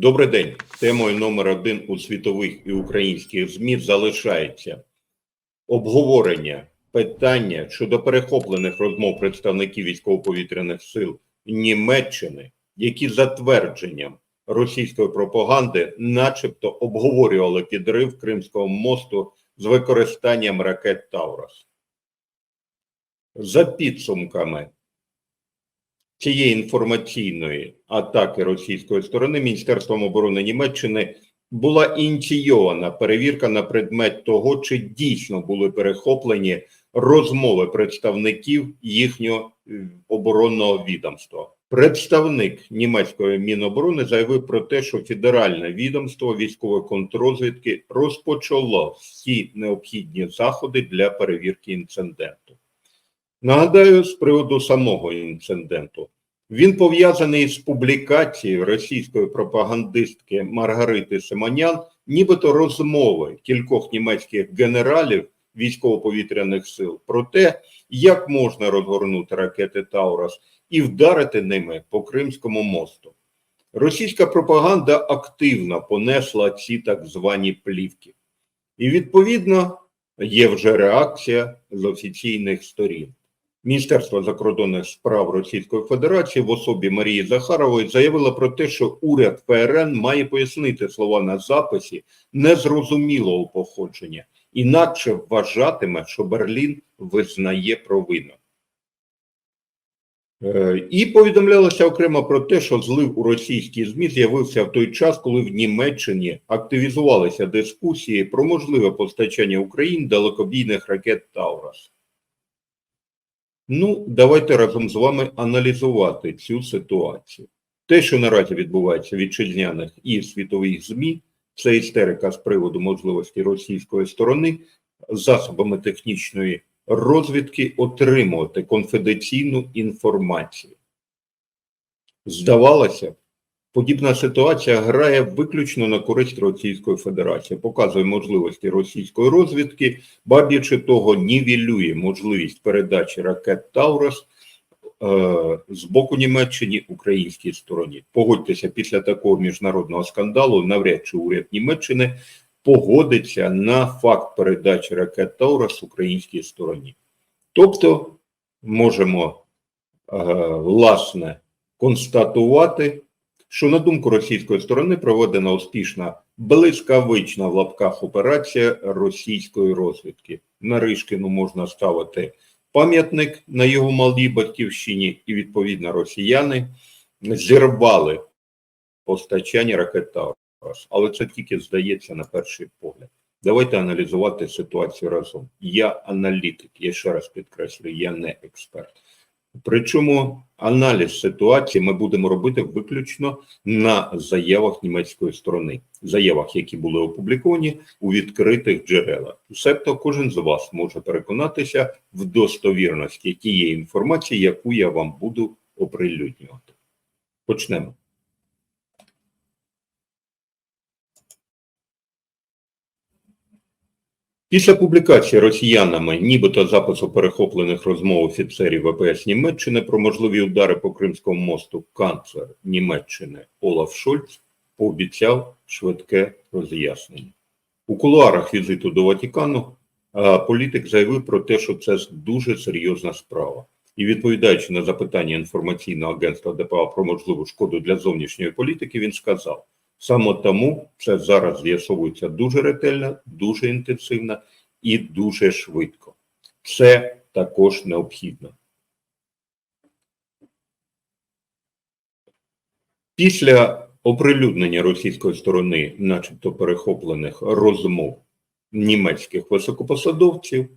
Добрий день. Темою номер один у світових і українських ЗМІ залишається обговорення питання щодо перехоплених розмов представників військово-повітряних сил Німеччини, які за твердженням російської пропаганди, начебто, обговорювали підрив Кримського мосту з використанням ракет Таурас. За підсумками цієї інформаційної атаки російської сторони Міністерством оборони Німеччини була ініційована перевірка на предмет того, чи дійсно були перехоплені розмови представників їхнього е, оборонного відомства. Представник німецької міноборони заявив про те, що федеральне відомство військової контррозвідки розпочало всі необхідні заходи для перевірки інциденту. Нагадаю, з приводу самого інциденту. Він пов'язаний з публікацією російської пропагандистки Маргарити Симонян, нібито розмови кількох німецьких генералів військово-повітряних сил про те, як можна розгорнути ракети Таурас і вдарити ними по Кримському мосту. Російська пропаганда активно понесла ці так звані плівки. І відповідно є вже реакція з офіційних сторін. Міністерство закордонних справ Російської Федерації в особі Марії Захарової заявило про те, що уряд ФРН має пояснити слова на записі незрозумілого походження, інакше вважатиме, що Берлін визнає провину. Е, І повідомлялося окремо про те, що злив у російській ЗМІ з'явився в той час, коли в Німеччині активізувалися дискусії про можливе постачання Україні далекобійних ракет Таурас. Ну, давайте разом з вами аналізувати цю ситуацію. Те, що наразі відбувається в вітчизняних і світових ЗМІ, це істерика з приводу можливості російської сторони засобами технічної розвідки отримувати конфіденційну інформацію. Здавалося, подібна ситуація грає виключно на користь Російської Федерації, показує можливості російської розвідки, баб'ячи того, нівелює можливість передачі ракет Таурас е, з боку Німеччини українській стороні. Погодьтеся, після такого міжнародного скандалу, навряд чи уряд Німеччини погодиться на факт передачі ракет Таурас українській стороні. Тобто, можемо е, власне констатувати, що на думку російської сторони проведена успішна блискавична в лапках операція російської розвідки. На Ришкіну можна ставити пам'ятник на його малій батьківщині, і відповідно росіяни зірвали постачання ракет Таурас. Але це тільки здається на перший погляд. Давайте аналізувати ситуацію разом. Я аналітик, я ще раз підкреслюю, я не експерт. Причому аналіз ситуації ми будемо робити виключно на заявах німецької сторони, заявах, які були опубліковані у відкритих джерелах. Себто кожен з вас може переконатися в достовірності тієї інформації, яку я вам буду оприлюднювати. Почнемо. Після публікації росіянами, нібито запису перехоплених розмов офіцерів ВПС Німеччини про можливі удари по Кримському мосту, канцлер Німеччини Олаф Шольц пообіцяв швидке роз'яснення. У кулуарах візиту до Ватикану політик заявив про те, що це дуже серйозна справа. І відповідаючи на запитання інформаційного агентства ДПА про можливу шкоду для зовнішньої політики, він сказав. Саме тому це зараз з'ясовується дуже ретельно, дуже інтенсивно і дуже швидко. Це також необхідно. Після оприлюднення російської сторони, начебто перехоплених розмов німецьких високопосадовців,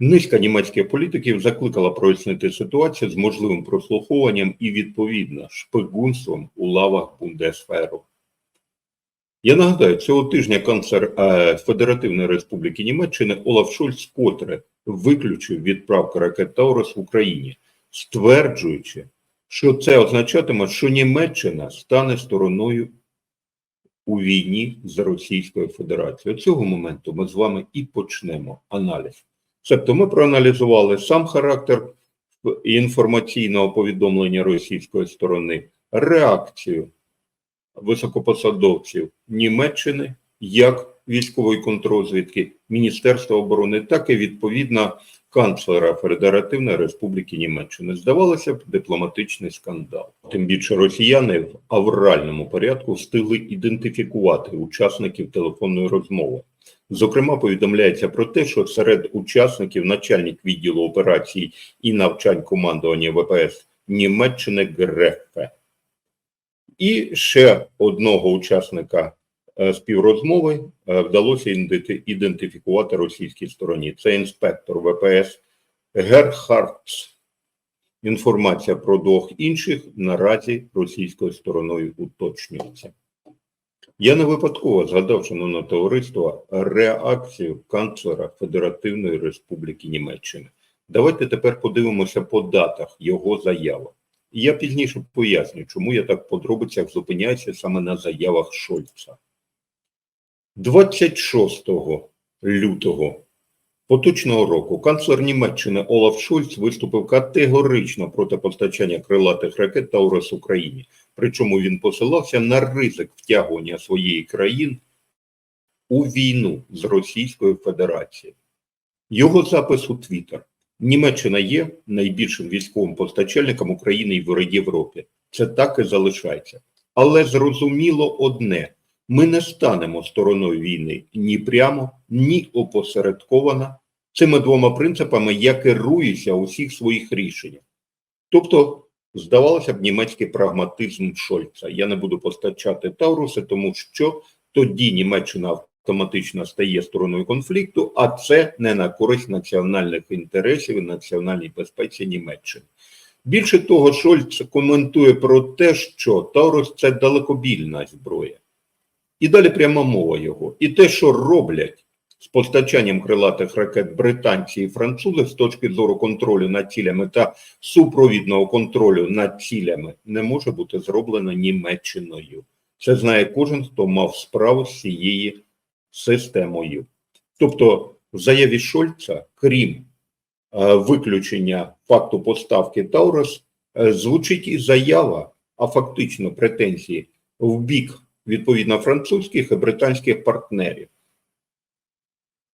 низка німецьких політиків закликала прояснити ситуацію з можливим прослуховуванням і відповідно шпигунством у лавах Бундесферу. Я нагадаю, цього тижня канцлер е, Федеративної Республіки Німеччини Олаф Шольц котре виключив відправку ракет Таурус в Україні, стверджуючи, що це означатиме, що Німеччина стане стороною у війні з Російською Федерацією. Цього моменту ми з вами і почнемо аналіз. Тобто ми проаналізували сам характер інформаційного повідомлення російської сторони, реакцію високопосадовців Німеччини, як військової контрозвідки, Міністерства оборони, так і відповідно канцлера Федеративної Республіки Німеччини. Здавалося б, дипломатичний скандал. Тим більше росіяни в авральному порядку встигли ідентифікувати учасників телефонної розмови. Зокрема, повідомляється про те, що серед учасників начальник відділу операцій і навчань командування ВПС Німеччини Грефе. І ще одного учасника е, співрозмови е, вдалося ідентифікувати російській стороні. Це інспектор ВПС Герхардс. Інформація про двох інших наразі російською стороною уточнюється. Я не випадково згадав, шановне товариство, реакцію канцлера Федеративної Республіки Німеччини. Давайте тепер подивимося по датах його заяви. Я пізніше поясню, чому я так в подробицях зупиняюся саме на заявах Шольца. 26 лютого поточного року канцлер Німеччини Олаф Шольц виступив категорично проти постачання крилатих ракет та Таурус Україні. Причому він посилався на ризик втягування своєї країни у війну з Російською Федерацією. Його запис у Твіттер. Німеччина є найбільшим військовим постачальником України і в Європі. Це так і залишається. Але зрозуміло одне: ми не станемо стороною війни ні прямо, ні опосередковано. Цими двома принципами я керуюся у всіх своїх рішеннях. Тобто, здавалося б, німецький прагматизм Шольца. Я не буду постачати Тауруси, тому що тоді Німеччина автоматично стає стороною конфлікту, а це не на користь національних інтересів і національній безпеці Німеччини. Більше того, Шольц коментує про те, що Таурус це далекобільна зброя. І далі пряма мова його. І те, що роблять з постачанням крилатих ракет британці і французи з точки зору контролю над цілями та супровідного контролю над цілями, не може бути зроблено Німеччиною. Це знає кожен, хто мав справу з цією системою. Тобто, в заяві Шольца, крім е, виключення факту поставки Таурус, е, звучить і заява, а фактично претензії в бік відповідно французьких і британських партнерів.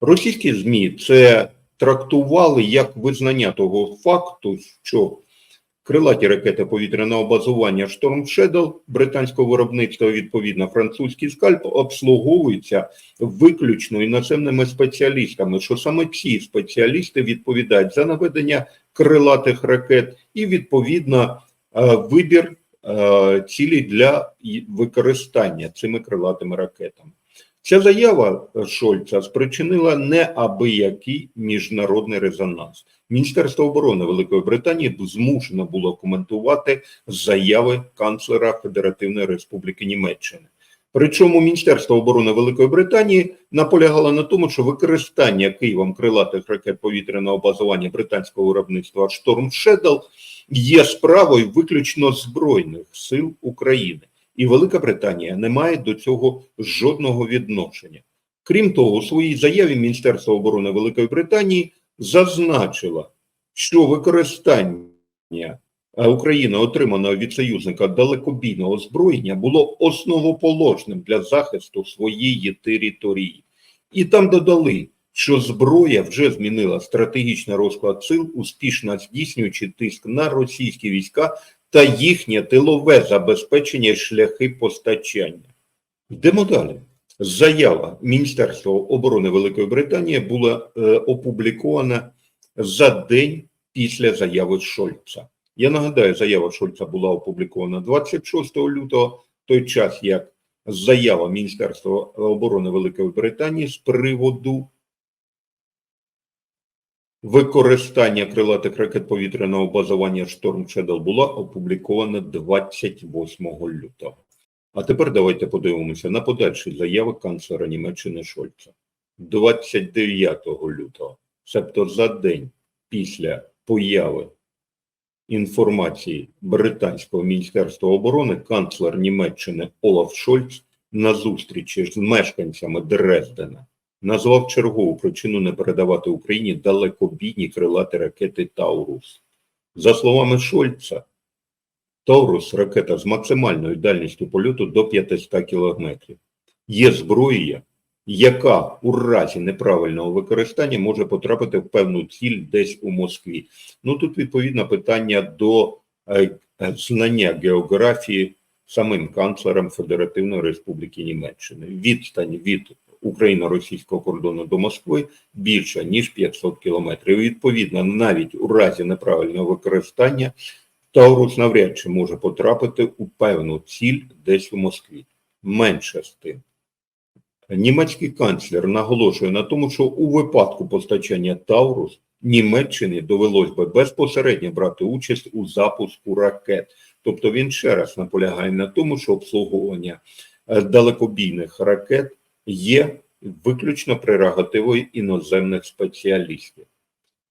Російські ЗМІ це трактували як визнання того факту, що крилаті ракети повітряного базування Storm Shadow британського виробництва, відповідно, французький скальп, обслуговуються виключно іноземними спеціалістами, що саме ці спеціалісти відповідають за наведення крилатих ракет і, відповідно, е, вибір е, цілі для використання цими крилатими ракетами. Ця заява Шольца спричинила неабиякий міжнародний резонанс. Міністерство оборони Великої Британії змушено було коментувати заяви канцлера Федеративної Республіки Німеччини. Причому Міністерство оборони Великої Британії наполягало на тому, що використання Києвом крилатих ракет повітряного базування британського виробництва Storm Shadow є справою виключно Збройних сил України. І Велика Британія не має до цього жодного відношення. Крім того, у своїй заяві Міністерство оборони Великої Британії зазначило, що використання е, України отриманого від союзника далекобійного озброєння було основоположним для захисту своєї території. І там додали, що зброя вже змінила стратегічний розклад сил, успішно здійснюючи тиск на російські війська та їхнє тилове забезпечення шляхи постачання. Йдемо далі. Заява Міністерства оборони Великої Британії була е, опублікована за день після заяви Шольца. Я нагадаю, заява Шольца була опублікована 26 лютого, той час як заява Міністерства оборони Великої Британії з приводу використання крилатих ракет повітряного базування Storm Shadow була опублікована 28 лютого. А тепер давайте подивимося на подальші заяви канцлера Німеччини Шольца. 29 лютого, тобто за день після появи інформації Британського міністерства оборони, канцлер Німеччини Олаф Шольц на зустрічі з мешканцями Дрездена назвав чергову причину не передавати Україні далекобійні крилаті ракети Таурус. За словами Шольца, Таурус ракета з максимальною дальністю польоту до 500 кілометрів. Є зброя, яка у разі неправильного використання може потрапити в певну ціль десь у Москві. Ну тут відповідно питання до е, е, знання географії самим канцлером Федеративної Республіки Німеччини. Відстань від україно-російського кордону до Москви більша ніж 500 кілометрів. Відповідно, навіть у разі неправильного використання Таурус навряд чи може потрапити у певну ціль десь у Москві. Менше з тим. Німецький канцлер наголошує на тому, що у випадку постачання Таурус Німеччині довелось би безпосередньо брати участь у запуску ракет. Тобто він ще раз наполягає на тому, що обслуговування е, далекобійних ракет є виключно прерогативою іноземних спеціалістів.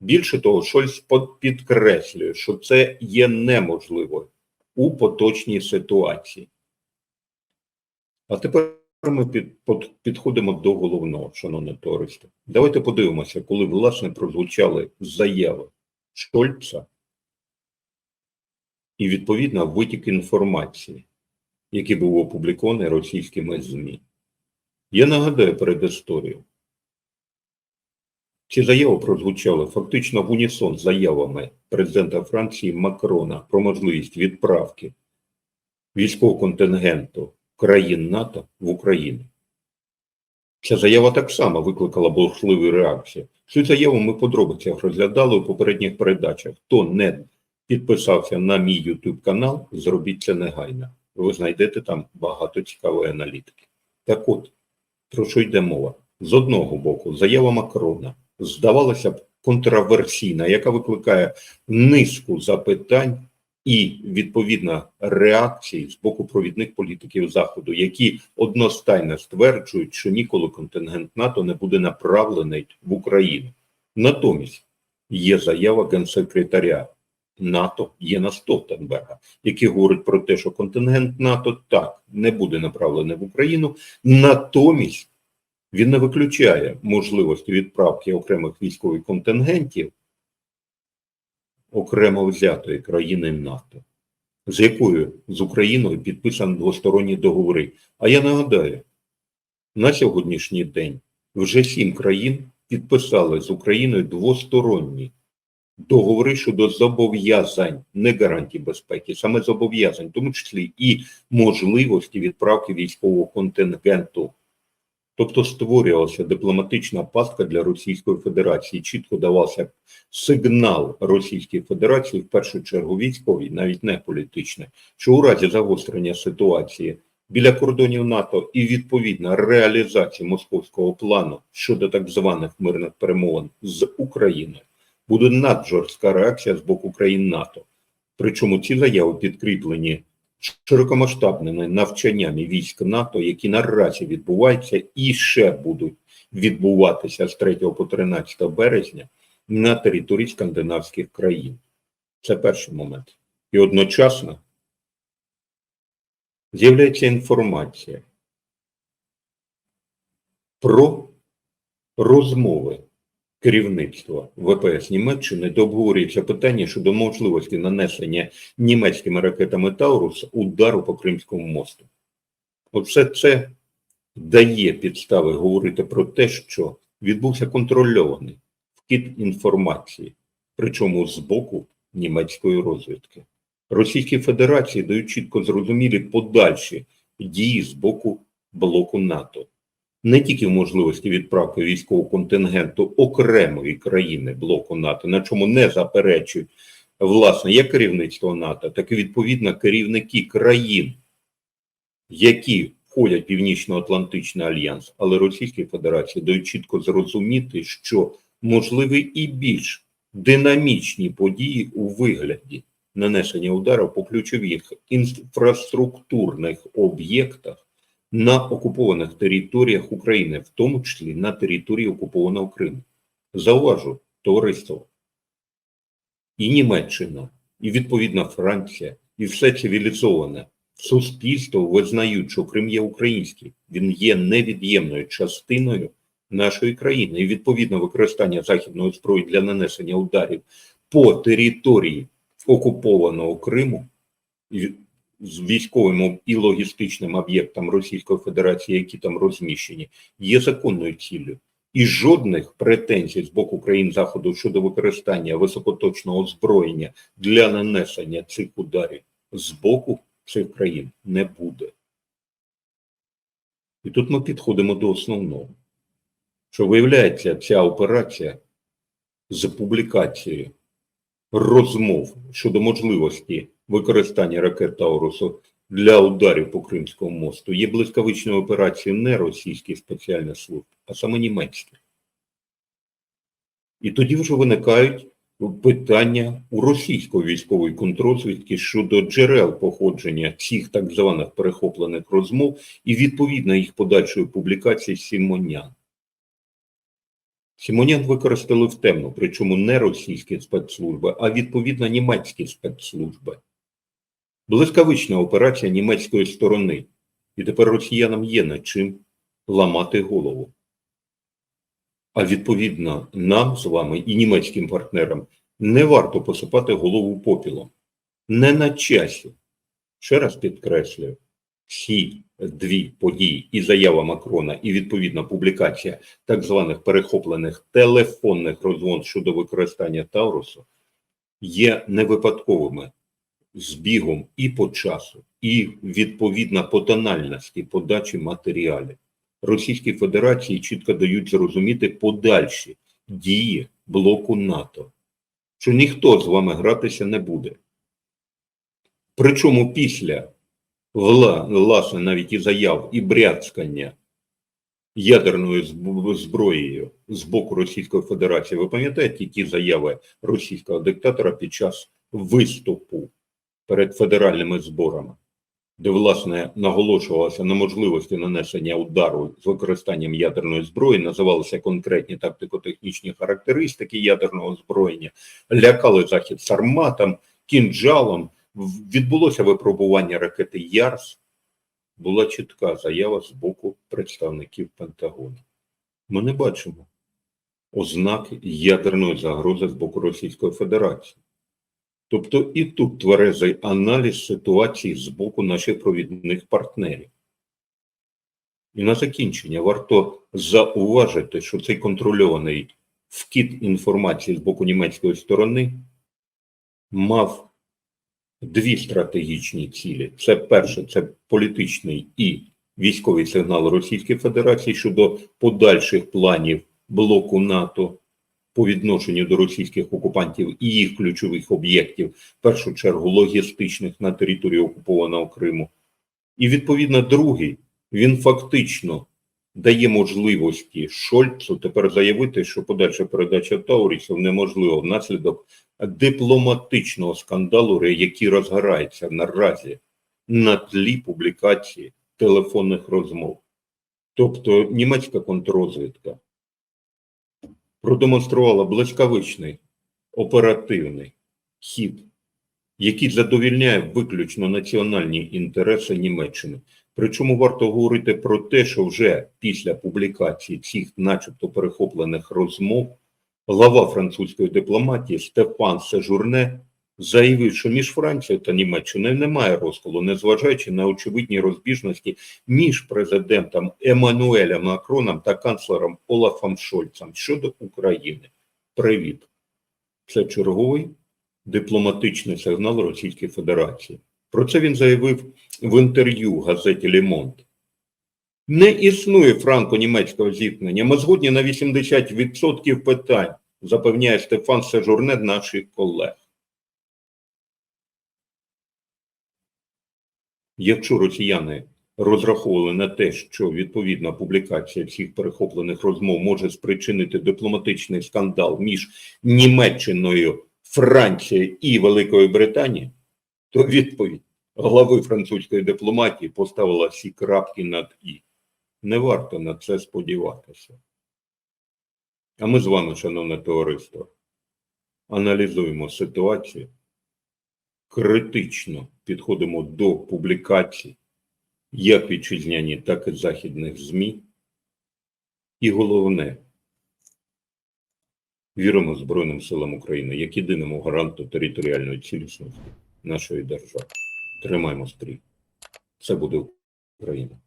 Більше того, Шольц підкреслює, що це є неможливо у поточній ситуації. А тепер ми під, під, підходимо до головного, шановне товариство. Давайте подивимося, коли власне прозвучали заяви Шольца і відповідно витік інформації, який був опублікований російськими ЗМІ. Я нагадаю перед історією. Ці заяви прозвучали фактично в унісон з заявами президента Франції Макрона про можливість відправки військового контингенту країн НАТО в Україну. Ця заява так само викликала бурхливі реакції. Цю заяву ми подробицях розглядали у попередніх передачах. Хто не підписався на мій YouTube канал, зробіть це негайно. Ви знайдете там багато цікавої аналітики. Так от, про що йде мова? З одного боку, заява Макрона здавалося б контраверсійна, яка викликає низку запитань і відповідно реакцій з боку провідних політиків Заходу, які одностайно стверджують, що ніколи контингент НАТО не буде направлений в Україну. Натомість є заява генсекретаря НАТО Єна Столтенберга, який говорить про те, що контингент НАТО так не буде направлений в Україну, натомість він не виключає можливості відправки окремих військових контингентів окремо взятої країни НАТО, з якою з Україною підписані двосторонні договори. А я нагадаю, на сьогоднішній день вже сім країн підписали з Україною двосторонні договори щодо зобов'язань, не гарантій безпеки, саме зобов'язань, в тому числі і можливості відправки військового контингенту. Тобто створювалася дипломатична пастка для Російської Федерації. Чітко давався сигнал Російській Федерації, в першу чергу військовій, навіть не політичний, що у разі загострення ситуації біля кордонів НАТО і відповідна реалізації московського плану щодо так званих мирних перемовин з Україною буде наджорстка реакція з боку країн НАТО. Причому ці заяви підкріплені широкомасштабними навчаннями військ НАТО, які наразі відбуваються і ще будуть відбуватися з 3 по 13 березня на території скандинавських країн. Це перший момент. І одночасно з'являється інформація про розмови керівництва ВПС Німеччини дообговорюється питання щодо можливості нанесення німецькими ракетами Таурус удару по Кримському мосту. Оце це дає підстави говорити про те, що відбувся контрольований вкид інформації, причому з боку німецької розвідки. Російській Федерації дають чітко зрозумілі подальші дії з боку блоку НАТО не тільки в можливості відправки військового контингенту окремої країни блоку НАТО, на чому не заперечують власне як керівництво НАТО, так і відповідно керівники країн, які входять в Північно-Атлантичний альянс, але Російській Федерації дають чітко зрозуміти, що можливі і більш динамічні події у вигляді нанесення ударів по ключових інфраструктурних об'єктах на окупованих територіях України, в тому числі на території окупованого Криму. Зауважу, товариство. І Німеччина, і відповідно Франція, і все цивілізоване суспільство визнають, що Крим є український, він є невід'ємною частиною нашої країни. І відповідно використання західної зброї для нанесення ударів по території окупованого Криму з військовим і логістичним об'єктам Російської Федерації, які там розміщені, є законною ціллю. І жодних претензій з боку країн Заходу щодо використання високоточного озброєння для нанесення цих ударів з боку цих країн не буде. І тут ми підходимо до основного, що виявляється, ця операція з публікацією розмов щодо можливості використання ракет Таурусу для ударів по Кримському мосту є блискавичною операцією не російських спеціальних служб, а саме німецькі. І тоді вже виникають питання у російської військової контрозвідки щодо джерел походження цих так званих перехоплених розмов і відповідно їх подальшої публікації Сімонян. Сімонян використали в темну, причому не російські спецслужби, а відповідно німецькі спецслужби. Блискавична операція німецької сторони. І тепер росіянам є над чим ламати голову. А відповідно, нам з вами і німецьким партнерам не варто посипати голову попілом. Не на часі. Ще раз підкреслюю, всі дві події і заява Макрона, і відповідна публікація так званих перехоплених телефонних розмов щодо використання Таурусу є невипадковими збігом і по часу, і відповідно по тональності подачі матеріалів. Російській Федерації чітко дають зрозуміти подальші дії блоку НАТО, що ніхто з вами гратися не буде. Причому після власне навіть і заяв, і бряцкання ядерною зброєю з боку Російської Федерації, ви пам'ятаєте ті заяви російського диктатора під час виступу перед федеральними зборами? де власне наголошувалося на можливості нанесення удару з використанням ядерної зброї, називалися конкретні тактико-технічні характеристики ядерного озброєння, лякали захід сарматом, кінджалом. Відбулося випробування ракети Ярс. Була чітка заява з боку представників Пентагону. Ми не бачимо ознак ядерної загрози з боку Російської Федерації. Тобто і тут тверезий аналіз ситуації з боку наших провідних партнерів. І на закінчення варто зауважити, що цей контрольований вкид інформації з боку німецької сторони мав дві стратегічні цілі. Це перше, це політичний і військовий сигнал Російської Федерації щодо подальших планів блоку НАТО по відношенню до російських окупантів і їх ключових об'єктів, в першу чергу логістичних на території окупованого Криму. І відповідно другий, він фактично дає можливості Шольцу тепер заявити, що подальша передача Таурісів неможлива внаслідок дипломатичного скандалу, який розгорається наразі на тлі публікації телефонних розмов. Тобто німецька контррозвідка продемонструвала блискавичний оперативний хід, який задовільняє виключно національні інтереси Німеччини. Причому варто говорити про те, що вже після публікації цих, начебто, перехоплених розмов, глава французької дипломатії Стефан Сежурне заявив, що між Францією та Німеччиною немає розколу, незважаючи на очевидні розбіжності між президентом Еммануелем Макроном та канцлером Олафом Шольцем щодо України. Привіт. Це черговий дипломатичний сигнал Російської Федерації. Про це він заявив в інтерв'ю газеті Лемонт. Не існує франко-німецького зіткнення. Ми згодні на 80% питань, запевняє Стефан Сежурне наших колег. Якщо росіяни розраховували на те, що відповідна публікація всіх перехоплених розмов може спричинити дипломатичний скандал між Німеччиною, Францією і Великою Британією, то відповідь глави французької дипломатії поставила всі крапки над і. Не варто на це сподіватися. А ми з вами, шановне товариство, аналізуємо ситуацію, критично підходимо до публікацій як вітчизняні, так і західних ЗМІ. І головне, віримо Збройним силам України як єдиному гаранту територіальної цілісності нашої держави. Тримаємо стрій. Це буде Україна.